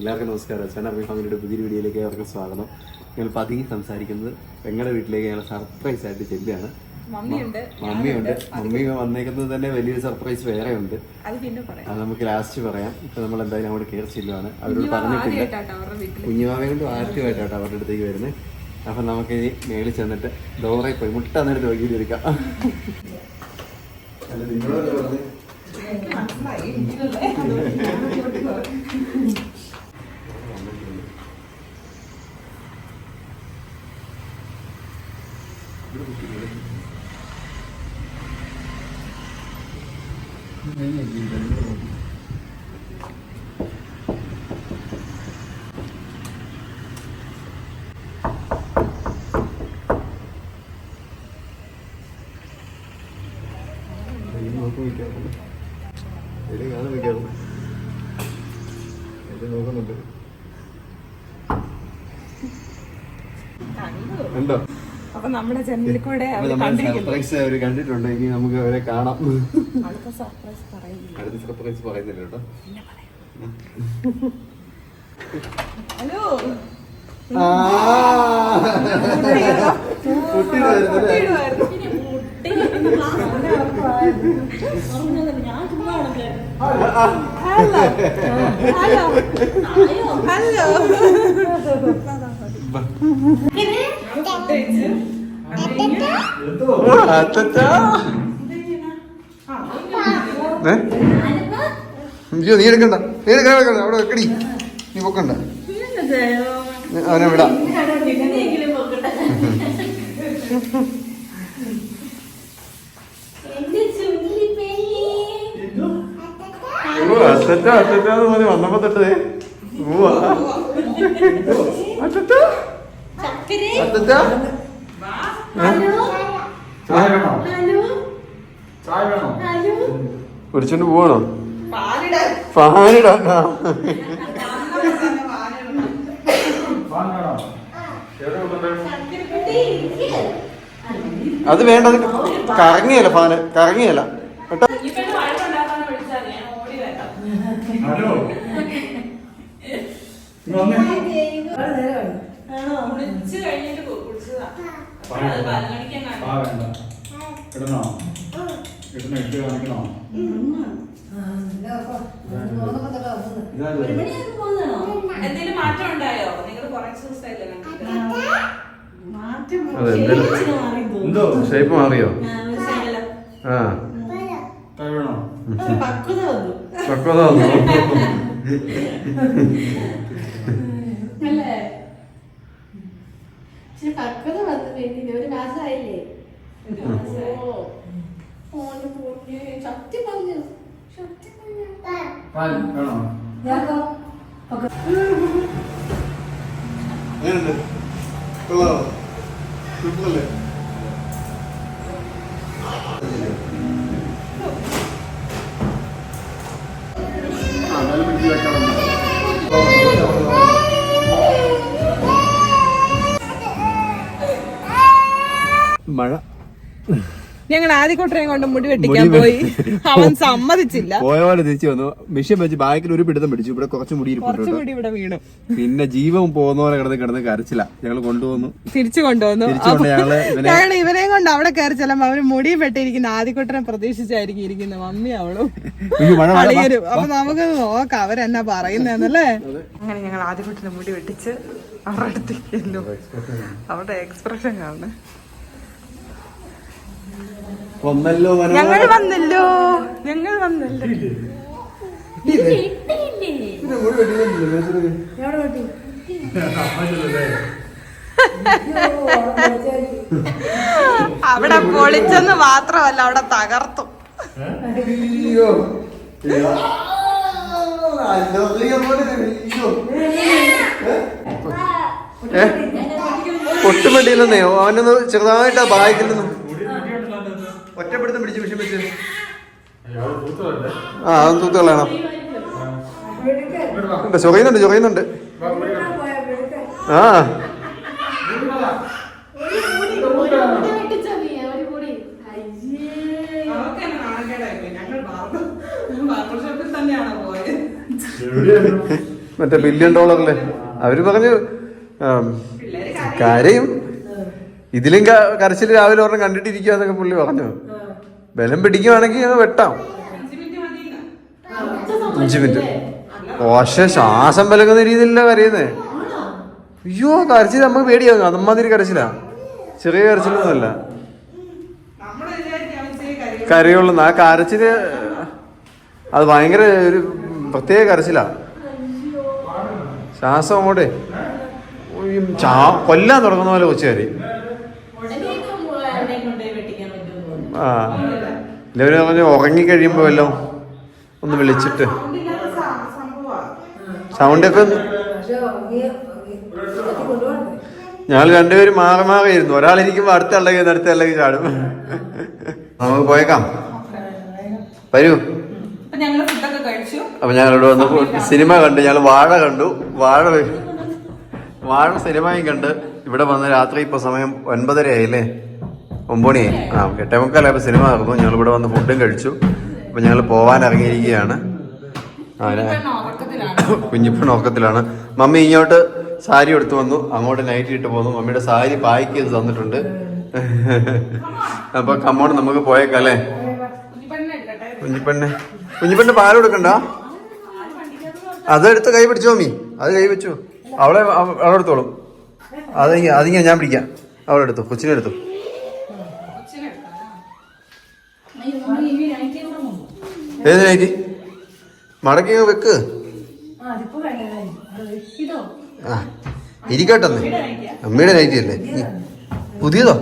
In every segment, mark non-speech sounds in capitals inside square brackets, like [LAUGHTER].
എല്ലാവർക്കും നമസ്കാരം. അച്ഛൻ അറബി ഫാമിലിയുടെ പുതിയൊരു വീഡിയോയിലേക്ക് അവർക്ക് സ്വാഗതം. ഞങ്ങൾ പതുങ്ങി സംസാരിക്കുന്നത് ഞങ്ങളുടെ വീട്ടിലേക്ക് ഞങ്ങൾ സർപ്രൈസ് ആയിട്ട് ചെല്ലുകയാണ്. മമ്മിയുണ്ട് മമ്മി വന്നേക്കുന്നത് തന്നെ വലിയൊരു സർപ്രൈസ് വേറെ ഉണ്ട് അത് നമുക്ക് ലാസ്റ്റ് പറയാം. ഇപ്പൊ നമ്മൾ എന്തായാലും അങ്ങോട്ട് കയറി ചെല്ലുവാണ്. അവരോട് പറഞ്ഞിട്ടില്ല. കുഞ്ഞുമാമയെ കൊണ്ട് ആദ്യമായിട്ടാട്ടോ അവരുടെ അടുത്തേക്ക് വരുന്നത്. അപ്പൊ നമുക്ക് ഇനി മേളിൽ ചെന്നിട്ട് ഡോറെ പോയി മുട്ട നേരത്തെ വൈകിട്ട് എടുക്കാം. അല്ല നിങ്ങളല്ലേ പറഞ്ഞത് ഇത് നോക്കി നിൽക്കാറുണ്ട് ഇത് ഞാൻ നിൽക്കാറുണ്ട് ഇത് നോക്കുന്നുണ്ട് ഉണ്ടോ? അപ്പൊ നമ്മുടെ ജനലിൽ കൂടെ സർപ്രൈസ് അവർ കണ്ടിട്ടുണ്ട്. ഇനി നമുക്ക് അവരെ കാണാം. അടുത്ത സർപ്രൈസ് പറയുന്നില്ല. അടുത്ത സർപ്രൈസ് പറയുന്നില്ല കേട്ടോ. ഹലോ? ഹലോ. ഹലോ. ഏ? അയ്യോ നീ എടുക്കണ്ട. നീ എടുക്കണ്ട എടുക്കണ്ട. അവിടെ വെക്കടി. നീ പൊക്കണ്ട. അവനെ വിടാം. അത്തറ്റ അത്തറ്റ എന്ന് പറഞ്ഞ് വന്നപ്പോ തൊട്ടതേ. പോവാ [LAUGHS] വിളിച്ചോണ്ട് പോവാണോ? കൊണ്ടുവരണം അത് വേണ്ടത് കറങ്ങിയല്ല ഫാന് കറങ്ങിയല്ല. കേട്ടോ ഹലോ? കുളിച്ച് കഴിഞ്ഞിട്ട് കുടിച്ചതാ പായ പാ വേണ്ട. ഇടണോ? ഇടണോ? ഇട്ട് കാണിക്കണോ? എന്തെങ്കിലും മാറ്റം ഉണ്ടായോ? നിങ്ങൾ കുറച്ച് ദിവസമായില്ലേ എന്തോ ഷേപ്പ് മാറിയോ? ആ പക്വത വന്നു [LAUGHS] [LAUGHS] അല്ലേ ഇച്ചിരി പക്വത വന്നു ഒരു മാസമായില്ലേ പറഞ്ഞു. പറഞ്ഞു. എങ്ങനെയുണ്ട്? കൊള്ളാമോ സൂപ്പറല്ലേ മഴ. ഞങ്ങൾ ആദ്യക്കൂട്ടരെയും കൊണ്ട് മുടി വെട്ടിക്കാൻ പോയി. അവൻ സമ്മതിച്ചില്ല. പോയ പോലെ തിരിച്ചു വന്നു. മിഷ്യൻ വെച്ച് ബാക്കിൽ ഒരു പിടുത്തം പിടിച്ചു. ഇവിടെ കുറച്ച് മുടി ഇരിപ്പുണ്ട് കുറച്ച് മുടി ഇവിടെ വീണു. പിന്നെ ജീവൻ പോകുന്ന പോലെ കിടന്ന് കിടന്ന് കരച്ചില്ല. ഞങ്ങൾ കൊണ്ടുവന്നു. തിരിച്ചു കൊണ്ടുവന്നു. ഞങ്ങൾ ഇവരെയും കൊണ്ട് അവിടെ കയറി ചെല്ലുമ്പോ അവർ മുടി വെട്ടിയിരിക്കുന്ന ആദ്യക്കൂട്ടനെ പ്രതീക്ഷിച്ചായിരിക്കും ഇരിക്കുന്നത് മമ്മി അവളും അളിയരും അപ്പൊ നമുക്ക് നോക്കാം അവരെന്നാ പറയുന്നല്ലേ അങ്ങനെ ഞങ്ങൾ ആദ്യക്കൂട്ടിന് മുടി വെട്ടിച്ച് അവരുടെ അടുത്തേക്കല്ലോ അവരുടെ എക്സ്പ്രഷൻ കാണുന്നത് വന്നല്ലോ മനോഹര. ഞങ്ങൾ വന്നല്ലോ ഞങ്ങൾ വന്നല്ലോ. [LAUGHS] അവിടെ പൊളിച്ചെന്ന് മാത്രമല്ല അവിടെ തകർത്തു? പൊട്ടുമെട്ടിയില്ലെന്നേ അവനൊന്ന് ചെറുതായിട്ട് ആ ബാഗിൽ നിന്ന് ഒറ്റപ്പെടുത്തം പിടിച്ച് വിഷം വെച്ച്. ആ അതൊന്ന് തൂത്ത് കളയണം ഉണ്ട് ചൊറിയുന്നുണ്ട് ചൊറിയുന്നുണ്ട്. ആ. മറ്റേ ബില്യൺ ഡോളറിലെ അവർ പറഞ്ഞു കരയും. ഇതിലും കരച്ചിൽ രാവിലെ ഒരെണ്ണം കണ്ടിട്ടിരിക്കുക എന്നൊക്കെ പുള്ളി പറഞ്ഞു. ബലം പിടിക്കുവാണെങ്കിൽ അത് വെട്ടാം. അഞ്ചു മിനിറ്റ്. പക്ഷെ ശ്വാസം വിലകുന്ന രീതിയിലല്ല കരയുന്നേ? അയ്യോ കരച്ചിൽ നമുക്ക് പേടിയാകും അതമ്മാതിരി കരച്ചിലാ. ചെറിയ കരച്ചിലൊന്നുമല്ല. കരയുള്ളൂ. ആ കരച്ചിൽ അത് ഭയങ്കര ഒരു പ്രത്യേക കരച്ചിലാ. ശ്വാസം അങ്ങോട്ടേ. കൊല്ലാൻ തുടങ്ങുന്ന പോലെ കൊച്ചുകാരി. ആ. എല്ലാവരും പറഞ്ഞു ഉറങ്ങി കഴിയുമ്പോ വല്ലോ ഒന്ന് വിളിച്ചിട്ട്. സൗണ്ടൊക്കെ ഞങ്ങൾ രണ്ടുപേരും മാറി മാറി ഇരുന്നു. ഒരാളിരിക്കുമ്പോ അടുത്ത അല്ലെങ്കിൽ അടുത്ത അല്ലെങ്കിൽ ചാടും. നമുക്ക് പോയേക്കാം. വരൂ. അപ്പൊ ഞങ്ങൾ ഇവിടെ വന്ന്. സിനിമ കണ്ടു. ഞങ്ങൾ വാഴ കണ്ടു. വാഴ വാഴ സിനിമയും കണ്ട്. ഇവിടെ വന്ന് രാത്രി ഇപ്പൊ സമയം ഒൻപതര ആയില്ലേ ഒമ്പണിയായി. ആ എട്ടേ മുക്കാലായപ്പോ സിനിമ നടന്നു. ഞങ്ങൾ ഇവിടെ വന്ന് ഫുഡും കഴിച്ചു. അപ്പൊ ഞങ്ങൾ പോവാൻ ഇറങ്ങിയിരിക്കുകയാണ്. നോക്കത്തിലാണ് കുഞ്ഞിപ്പൻ ഉറക്കത്തിലാണ്. മമ്മി ഇങ്ങോട്ട് സാരി എടുത്തു വന്നു. അങ്ങോട്ട് നൈറ്റ് ഇട്ട് പോന്നു. മമ്മിയുടെ സാരി പായ്ക്ക് ചെയ്ത് തന്നിട്ടുണ്ട്. അപ്പൊ കമ്മോട് നമുക്ക് പോയേക്കല്ലേ? കുഞ്ഞിപ്പെണ്ണെ കുഞ്ഞിപ്പെണ്ണെ പാൽ കൊടുക്കണ്ട? അതെടുത്ത് കൈ പിടിച്ചോ മമ്മി. അത് കൈ വെച്ചു. അവളെ അവ- അവളെടുത്തോളും. അതെ അതിങ്ങനെ ഞാൻ പിടിക്കാം. അവളെടുത്തു. കൊച്ചിനെ എടുത്തു കൊച്ചിനെ എടുക്കാം ഏത് നൈറ്റി മടക്കി വെക്ക്. ആ ഇരിക്കട്ടെന്ന് അമ്മയുടെ നൈറ്റി അല്ലേ? പുതിയതോ?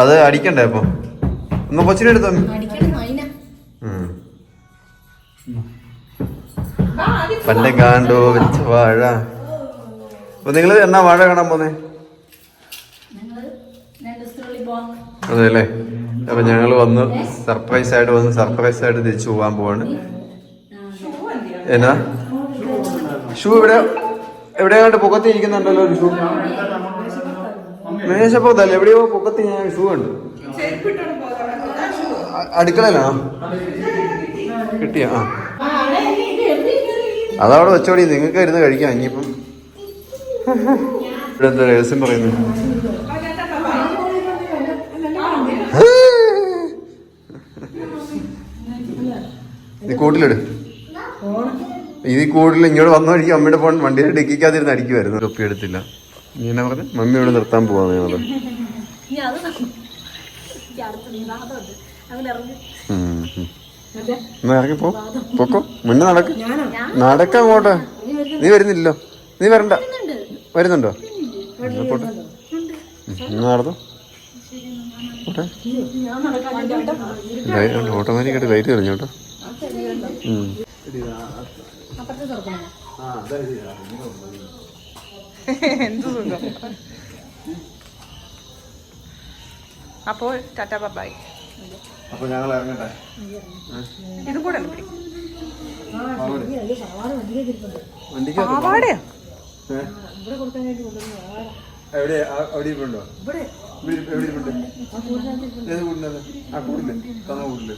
അത് അടിക്കണ്ടേ അപ്പൊ? ഒന്ന് കൊച്ചിനെ എടുത്തോ പല്ലെ കാണ്ടോ വെച്ച വാഴ. അപ്പൊ നിങ്ങൾ എന്നാ വാഴ കാണാൻ പോന്നേ ഞങ്ങൾ രണ്ട് ദിവസത്തിനുള്ളിൽ പോവാം അതെ അല്ലേ അപ്പൊ ഞങ്ങൾ വന്ന് സർപ്രൈസ് ആയിട്ട് വന്ന് സർപ്രൈസ് ആയിട്ട് തിരിച്ചു പോവാൻ പോവാണ്. എന്നാ? ഷൂ ഇവിടെ എവിടെയാണ്ട് പൊക്കത്തി ഇരിക്കുന്നുണ്ടല്ലോ ഒരു ഷൂ? മേശപ്പുറത്തല്ല? എവിടെയോ പൊക്കത്തി ഞാൻ ഷൂ ഉണ്ട് അടുക്കളല്ലോ കിട്ടിയ? ആ. അതവിടെ വെച്ചോടി നിങ്ങൾക്ക് ഇരുന്ന് കഴിക്കാം ഇനിയിപ്പം. ഇവിടെ എന്താ രഹസ്യം പറയുന്നു നീ കൂട്ടിലിട്. ഇത് കൂടുതൽ ഇങ്ങോട്ട് വന്ന വഴിക്ക് അമ്മയുടെ ഫോൺ വണ്ടിയിൽ ഡിക്കിക്കാതിരുന്ന് അടിക്കുമായിരുന്നു തൊപ്പി എടുത്തില്ല. ഇങ്ങനെ പറഞ്ഞു മമ്മി ഇവിടെ നിർത്താൻ പോവാന്ന് ഞങ്ങൾ. എന്നാ ഇറങ്ങി പോ. പൊക്കോ. മുന്നേ നടക്ക്. നടക്ക അങ്ങോട്ട്. നീ വരുന്നില്ലല്ലോ. നീ വരണ്ട. വരുന്നുണ്ടോ. എന്നാ പോട്ടെ. എന്നാ നടന്നു? ഓട്ടോമാറ്റിക്കായിട്ട് ഓട്ടോമാറ്റിക് ലൈറ്റ് തെളിഞ്ഞു എന്ത് സുഖം അപ്പോൾ ടാറ്റ ബൈ അപ്പൊ ഞങ്ങൾ ഇറങ്ങട്ടെ. ഇതും കൂടെ പാവാടയോ? എവിടെ? അവിടെ ഇരിപ്പുണ്ടോ? ഇവിടെ എവിടെ ഇരിപ്പുണ്ട്? ഏത് കൂടുന്നത് ആ കൂടില്ല. തന്ന കൂടില്ലേ.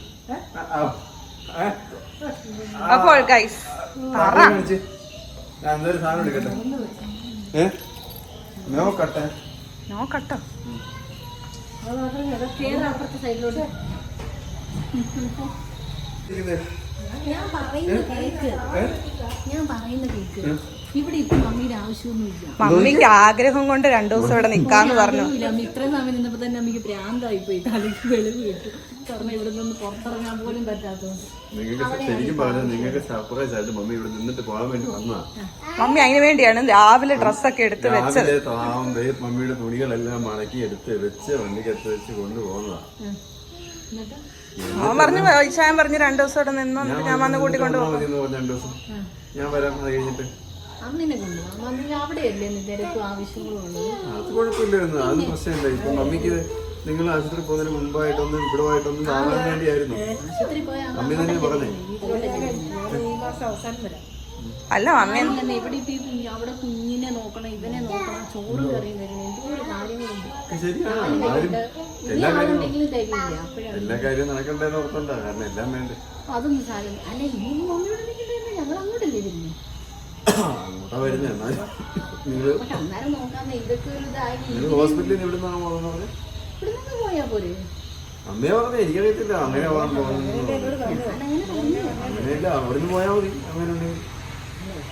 അപ്പോൾ ഗൈസ് പറ. ഞാൻ എന്തായാലും സാധനം എടുക്കട്ടെ? ഏ? നോക്കട്ടെ. ഞാൻ പറയുന്ന കേക്ക്. ഞാൻ പറയുന്ന കേക്ക്. ഇവിടെ ഇപ്പൊ മമ്മിയുടെ ആവശ്യമൊന്നുമില്ല. മമ്മിക്ക് ആഗ്രഹം കൊണ്ട് രണ്ടു ദിവസം ഇവിടെ നിക്കാന്ന് പറഞ്ഞു. അമ്മ ഇത്രയും സമയം നിന്നപ്പോ തന്നെ അമ്മയ്ക്ക് ഭ്രാന്തായി പോയി. തലയ്ക്ക് വെളിവ് കിട്ടും. കാരണം ഇവിടെ നിന്ന് പുറത്തിറങ്ങാൻ പോലും പറ്റാത്തതുകൊണ്ട് മമ്മി അതിനു വേണ്ടിയാണ് രാവിലെ ഡ്രസ്സൊക്കെ എടുത്ത് വെച്ചത്. മമ്മിയുടെ തുണികളെല്ലാം മടക്കി എടുത്ത് വെച്ച് വണ്ടിക്ക് എടുത്ത് വെച്ച് കൊണ്ടുപോകുന്നതാ. അവൻ പറഞ്ഞു ഇച്ചായൻ പറഞ്ഞു രണ്ടു ദിവസം ഇവിടെ നിന്നു ഞാൻ വന്ന് കൂട്ടിക്കൊണ്ട് ഞാൻ വരാം അത് കഴിഞ്ഞിട്ട്. അമ്മിനെ കൊണ്ടുപോകാം മമ്മി അവിടെയല്ലേ ഇന്ന് തിരക്കും ആവശ്യങ്ങളും ഉള്ളത് അത് കുഴപ്പമില്ലായിരുന്നു. അത് പ്രശ്നമില്ല. ഇപ്പൊ മമ്മിക്ക് നിങ്ങൾ ആശുപത്രി പോകുന്നതിന് മുമ്പായിട്ടൊന്നും ഇവിടെ ആയിട്ടൊന്നും കാണാൻ വേണ്ടിയായിരുന്നു. ആശുപത്രി പോയാൽ മമ്മി തന്നെ പറഞ്ഞേ. ഈ അല്ല അങ്ങനെ ഇവിടെ ഇപ്പൊ ഈ കുഞ്ഞ് അവിടെ കുഞ്ഞിനെ നോക്കണം ഇവനെ നോക്കണം ചോറ് കാര്യങ്ങളുണ്ട്. ശരിയാണ് ആരും തരില്ല. അപ്പോഴാണ് എല്ലാ കാര്യവും നടക്കണ്ടെന്ന് ഓർത്തണ്ട. കാരണം എല്ലാം വേണ്ടേ. അതൊന്നും സാരം അല്ല മമ്മിയോട് ഞങ്ങൾ അങ്ങോട്ടല്ലേ വരുന്നു? അങ്ങോട്ടാ വരുന്നത് ഇതൊക്കെ ഒരു നിങ്ങൾ ഹോസ്പിറ്റലിൽ നിന്ന് പോകുന്നത് ഇവിടെ നിന്ന് പോയാ പോരെ. അമ്മയെ പറഞ്ഞു എനിക്കറിയത്തില്ല. അങ്ങനെ പോകാൻ പോകുന്നത്. പറഞ്ഞു അങ്ങനെയല്ല അവിടുന്ന് പോയാൽ മതി. അങ്ങനെ ഉണ്ടെങ്കിൽ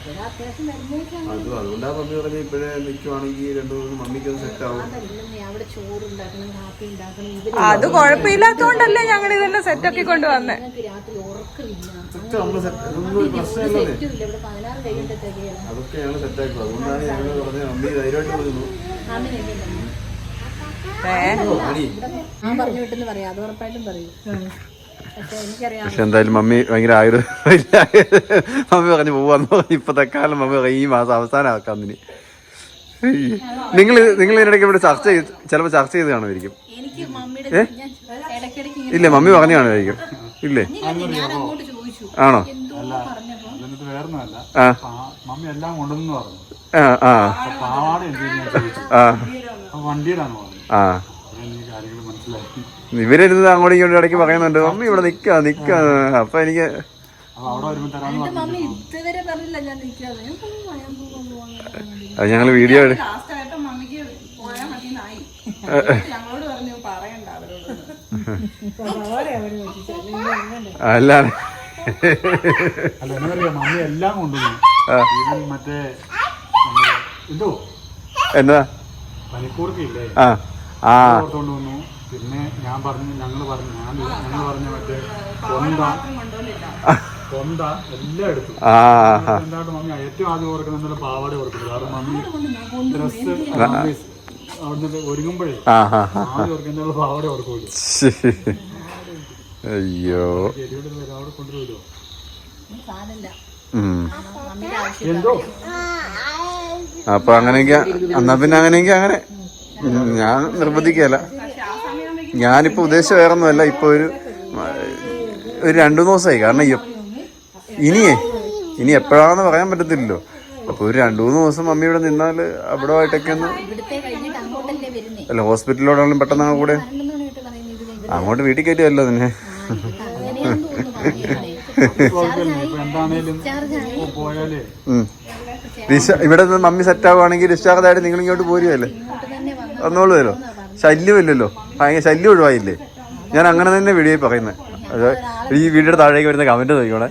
അത് അതുകൊണ്ടാ മമ്മി പറഞ്ഞ ഇപ്പോഴേ നിൽക്കുവാണെങ്കിൽ രണ്ടു മൂന്ന് മമ്മിക്ക് ഒന്ന് സെറ്റ് ആവും. അതല്ലെന്നേ അവിടെ ചോറ് ഉണ്ടാക്കണം കാപ്പി ഉണ്ടാക്കണം ഇവർ അത് കുഴപ്പമില്ലാത്തോണ്ടല്ലേ ഞങ്ങൾ ഇതെല്ലാം കൊണ്ടുവന്നേ. സെറ്റ് ആക്കി സെറ്റ് പ്രശ്നമില്ലെന്നേ കഴിയുമ്പോൾ തികയാണ് അതൊക്കെ ഞങ്ങൾ സെറ്റ് ആക്കും. അതുകൊണ്ടാണ് ഞങ്ങൾ പറഞ്ഞത് മമ്മി ധൈര്യമായിട്ട് മണി ഞാൻ പറഞ്ഞു വിട്ടെന്ന് പറയാം. അത് ഉറപ്പായിട്ടും പറയും. പക്ഷെ എനിക്കറിയാം. എന്തായാലും മമ്മി ഭയങ്കര ആയുർവേദം മമ്മി പറഞ്ഞു പോവാന്ന് പറഞ്ഞു. ഇപ്പൊ തക്കാലം മമ്മി പറയും, ഈ മാസം അവസാനം ആക്കാന്നിനി നിങ്ങൾ നിങ്ങൾ ഇതിനിടയ്ക്ക് ഇവിടെ ചർച്ച ചെയ്ത് ചിലപ്പോൾ ചർച്ച ചെയ്ത് കാണുമായിരിക്കും. ഏ? ഇല്ല മമ്മി പറഞ്ഞു കാണുമായിരിക്കും. ഇല്ലേ? ഇല്ല, ഞാൻ അങ്ങോട്ട് ചോദിച്ചു. ആണോ? ആ. മമ്മി എല്ലാം കൊണ്ടുവന്നു പറഞ്ഞു. ആ ആ. വണ്ടിയിലാണ് ആ അപ്പൊ എനിക്ക് കാര്യങ്ങൾ മനസ്സിലായി ഇവരിരുന്ന് അങ്ങോട്ടും ഇങ്ങോട്ടും ഇടയ്ക്ക് പറയുന്നുണ്ട്? മമ്മി ഇവിടെ നിക്കാ നിക്കാ അപ്പൊ എനിക്ക് അത് ഞങ്ങൾ വീഡിയോ അല്ല. അല്ല എന്നറിയാം മമ്മി എല്ലാം മറ്റേ എന്തോ? ആ. ആ. പിന്നെ ഞാൻ പറഞ്ഞു ഞങ്ങൾ പറഞ്ഞു ഞാൻ ഞങ്ങൾ പറഞ്ഞ മറ്റേ കൊന്ത. കൊന്ത എല്ലാം എടുത്തു. എന്തായിട്ട് മമ്മി ഏറ്റവും ആദ്യം ഓർക്കുന്നത് പാവാട ഓർക്കുന്നത് കാരണം മമ്മി ഡ്രസ് അവിടുന്ന് ഒരുങ്ങുമ്പോഴേ. ആദ്യം ഓർക്കുന്ന പാവാട ഓർക്കുമല്ലോ. അയ്യോ. അവിടെ കൊണ്ടുവരുമല്ലോ എന്തോ? അപ്പൊ അങ്ങനെയൊക്കെ എന്നാ പിന്നെ അങ്ങനെയെങ്കിൽ അങ്ങനെ. ഞാൻ നിർബന്ധിക്കല ഞാനിപ്പോ ഉദ്ദേശിച്ച വേറെ ഒന്നുമല്ല ഇപ്പൊ ഒരു ഒരു രണ്ടു ദിവസമായി. കാരണം ഇനിയേ ഇനി എപ്പോഴാണെന്ന് പറയാൻ പറ്റത്തില്ലല്ലോ. അപ്പോൾ ഒരു രണ്ടു മൂന്ന് ദിവസം മമ്മി ഇവിടെ നിന്നാൽ അവിടെ ആയിട്ടൊക്കെ ഒന്ന് അല്ല ഹോസ്പിറ്റലിലോടാണെങ്കിലും പെട്ടെന്ന് കൂടെ അങ്ങോട്ട് വീട്ടിൽ കയറ്റിയല്ലോ. ഡിസ്ചാ- ഇവിടെ നിന്ന് മമ്മി സെറ്റ് ആവുകയാണെങ്കിൽ ഡിസ്ചാർജ് ആയിട്ട് നിങ്ങൾ ഇങ്ങോട്ട് പോരുകയല്ലേ വന്നോളൂല്ലോ ശല്യമില്ലല്ലോ. ഭയങ്കര ശല്യം ഒഴിവായില്ലേ? ഞാൻ അങ്ങനെ തന്നെ വീഡിയോ പറയുന്നത് അത് ഈ വീഡിയോയുടെ താഴേക്ക് വരുന്ന കമന്റ് നോക്കിക്കോളെ.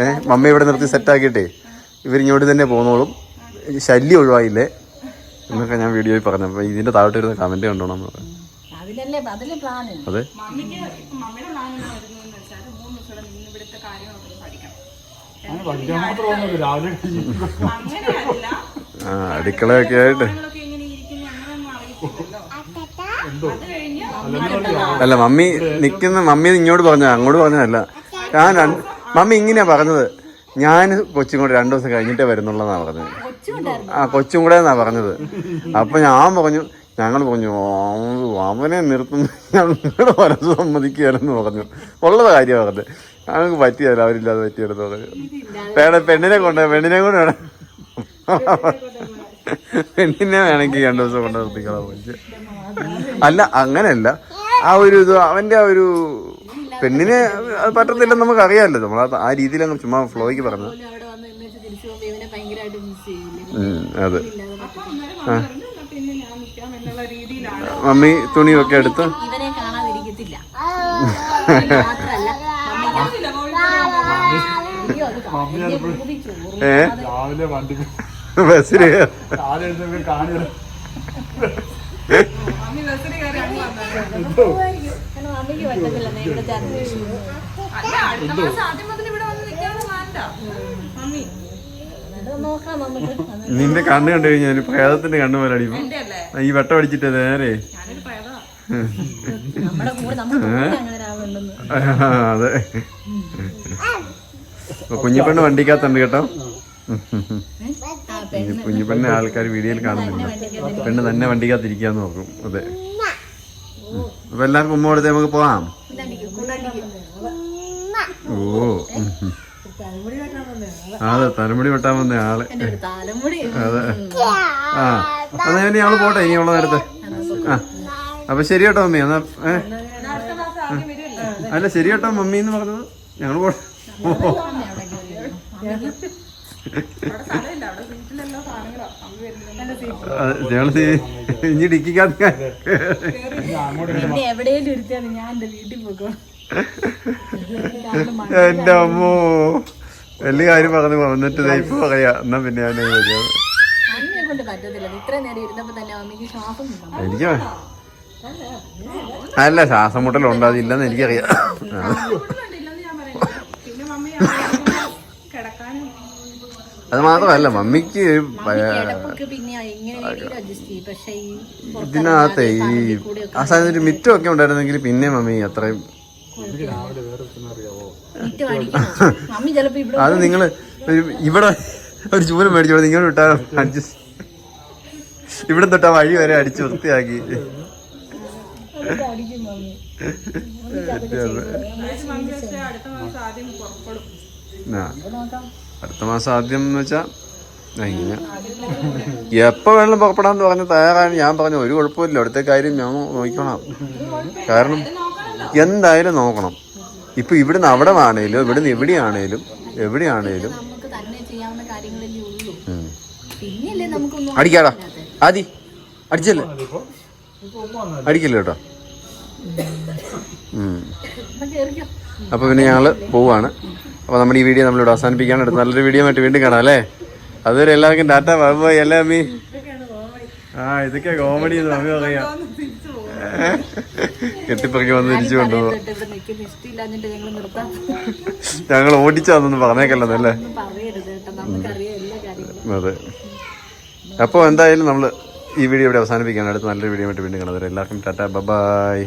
ഏ മമ്മി ഇവിടെ നിർത്തി സെറ്റാക്കിയിട്ടേ ഇവരിങ്ങോട്ട് തന്നെ പോന്നോളും. ശല്യം ഒഴിവായില്ലേ? എന്നൊക്കെ ഞാൻ വീഡിയോയിൽ പറഞ്ഞു. അപ്പൊ ഇതിന്റെ താഴോട്ട് വരുന്ന കമന്റ് കണ്ടോണം അതെ. ആ അടുക്കളയൊക്കെ ആയിട്ട്. അല്ല മമ്മി നിൽക്കുന്ന മമ്മി ഇങ്ങോട്ട് പറഞ്ഞ അങ്ങോട്ട് പറഞ്ഞതല്ല. ഞാൻ മമ്മി ഇങ്ങനെയാ പറഞ്ഞത്. ഞാൻ കൊച്ചും കൂടെ രണ്ടു ദിവസം കഴിഞ്ഞിട്ടേ വരുന്നുള്ളതാ പറഞ്ഞത്. ആ കൊച്ചും കൂടെ എന്നാ പറഞ്ഞത്. അപ്പൊ ഞാൻ പറഞ്ഞു ഞങ്ങൾ പറഞ്ഞു "ആ, അവനെ നിർത്തുന്നു ഞങ്ങളുടെ മനസ്സ് സമ്മതിക്കുകയാണെന്ന് പറഞ്ഞു. ഉള്ളത് കാര്യമാണ് പറഞ്ഞത്. ഞങ്ങൾക്ക് പറ്റിയല്ല അവരില്ലാതെ പറ്റിയെടുത്ത് പറഞ്ഞു. പെണ്ണിനെ കൊണ്ട് പെണ്ണിനെ കൊണ്ട് വേണം പെണ്ണിനെ വേണമെങ്കിൽ രണ്ടു ദിവസം കൊണ്ട് നിർത്തിക്കളാ വിളിച്ച് അല്ല അങ്ങനെയല്ല ആ ഒരു ഇത് അവന്റെ ആ ഒരു പെണ്ണിനെ അത് പറ്റത്തില്ലെന്ന് നമുക്ക് അറിയാമല്ലോ നമ്മൾ ആ അങ്ങ് ചുമ്മാ ഫ്ലോയ്ക്ക് പറഞ്ഞു. അത്. രീതിയിലാണ് മമ്മി തുണിയൊക്കെ എടുത്ത്? ഏ? രാവിലെ വണ്ടി നിന്റെ കണ്ണ് കണ്ടു കഴിഞ്ഞാൽ പ്രേതത്തിന്റെ കണ്ണ് പോലെ അടിക്കും ഈ വെട്ടം അടിച്ചിട്ട് നേരെ. അതെ. കുഞ്ഞിപ്പണ്ണ് വണ്ടിക്കകത്തുണ്ട് കേട്ടോ. കുഞ്ഞിപ്പെണ്ണെ ആൾക്കാർ വീഡിയോയിൽ കാണുന്നില്ല. പെണ്ണ് തന്നെ വണ്ടിക്കകത്തിരിക്കാന്ന് നോക്കും അതെ. അപ്പൊ എല്ലാവർക്കും ഉമ്മ കൊടുത്ത് നമുക്ക് പോവാം. ഓ. അതെ തലമുടി വെട്ടാൻ വന്ന ആൾ. എന്റെ ഒരു തലമുടി. അതെ. ആ. അതെ ഇനി അവൾ പോട്ടെ ഇനി ഉള്ള നേരത്തെ. ആ. അപ്പൊ ശരി കേട്ടോ മമ്മി എന്നാ ഏ? അല്ല ശരി കേട്ടോ മമ്മി എന്ന് പറഞ്ഞത്. ഞങ്ങൾ പോട്ടെ. ഇനി ഡിക്കിക്കാത്ത എവിടെയെങ്കിലും ഞാൻ എന്റെ വീട്ടിൽ പോകും എന്റെ അമ്മോ. വലിയ കാര്യം പറഞ്ഞു. വന്നിട്ട് ഇപ്പൊ പറയാ. എന്നാ പിന്നെ ഞാൻ. എനിക്ക് അല്ല ശ്വാസം മുട്ടലുണ്ട്. അതില്ലെന്ന് എനിക്കറിയാം. അത് മാത്രമല്ല മമ്മിക്ക് ഇതിനകത്ത് ഈ ആ സാധനത്തിൽ മിറ്റമൊക്കെ ഉണ്ടായിരുന്നെങ്കിൽ പിന്നെ മമ്മി അത്രയും എനിക്ക് രാവിലെ വേറെ അറിയാവോ? മമ്മി ചിലപ്പോ ഇവിടെ അത് നിങ്ങൾ ഒരു ഇവിടെ ഒരു ചൂൽ മേടിച്ചോളൂ നിങ്ങൾ വിട്ടാ അഡ്ജസ്റ്റ് ഇവിടെ തൊട്ടാ വഴി വരെ അടിച്ച് വൃത്തിയാക്കി. ആ. അടുത്ത മാസം ആദ്യം എന്ന് വെച്ചാൽ ഇങ്ങനെ. എപ്പോ വേണം പുറപ്പെടാന്ന് പറഞ്ഞ് തയ്യാറാണ് ഞാൻ പറഞ്ഞു ഒരു കുഴപ്പമില്ല അവിടുത്തെ കാര്യം ഞാൻ നോക്കണം കാരണം എന്തായാലും നോക്കണം. ഇപ്പം ഇവിടുന്ന് അവിടെ ആണേലും ഇവിടുന്ന് എവിടെയാണേലും എവിടെയാണേലും. അടിക്കാടാ. ആദി അടിച്ചല്ലേ? അടിക്കല്ലേ കേട്ടോ? അപ്പോൾ പിന്നെ ഞങ്ങൾ പോവാണ്. അപ്പോൾ നമ്മുടെ ഈ വീഡിയോ നമ്മളിവിടെ അവസാനിപ്പിക്കാണ് അടുത്ത നല്ലൊരു വീഡിയോ ആയിട്ട് വീണ്ടും കാണാം അല്ലേ? അതുവരെ എല്ലാവർക്കും ടാറ്റ ബൈ അല്ലേ അമ്മി? ആ ഇതൊക്കെ കോമഡി എന്ന് അമ്മി പറയാം. കെട്ടിപ്പറക്കി വന്ന് തിരിച്ചു കൊണ്ടുപോകും ഞങ്ങൾ ഓടിച്ചാന്നൊന്നും പറഞ്ഞേക്കല്ലെന്ന് അല്ലേ? അതെ. അപ്പോൾ എന്തായാലും നമ്മൾ ഈ വീഡിയോ ഇവിടെ അവസാനിപ്പിക്കുകയാണ്. അടുത്ത നല്ലൊരു വീഡിയോ ആയിട്ട് വീണ്ടും കാണാം. എല്ലാവർക്കും ടാറ്റ ബൈ.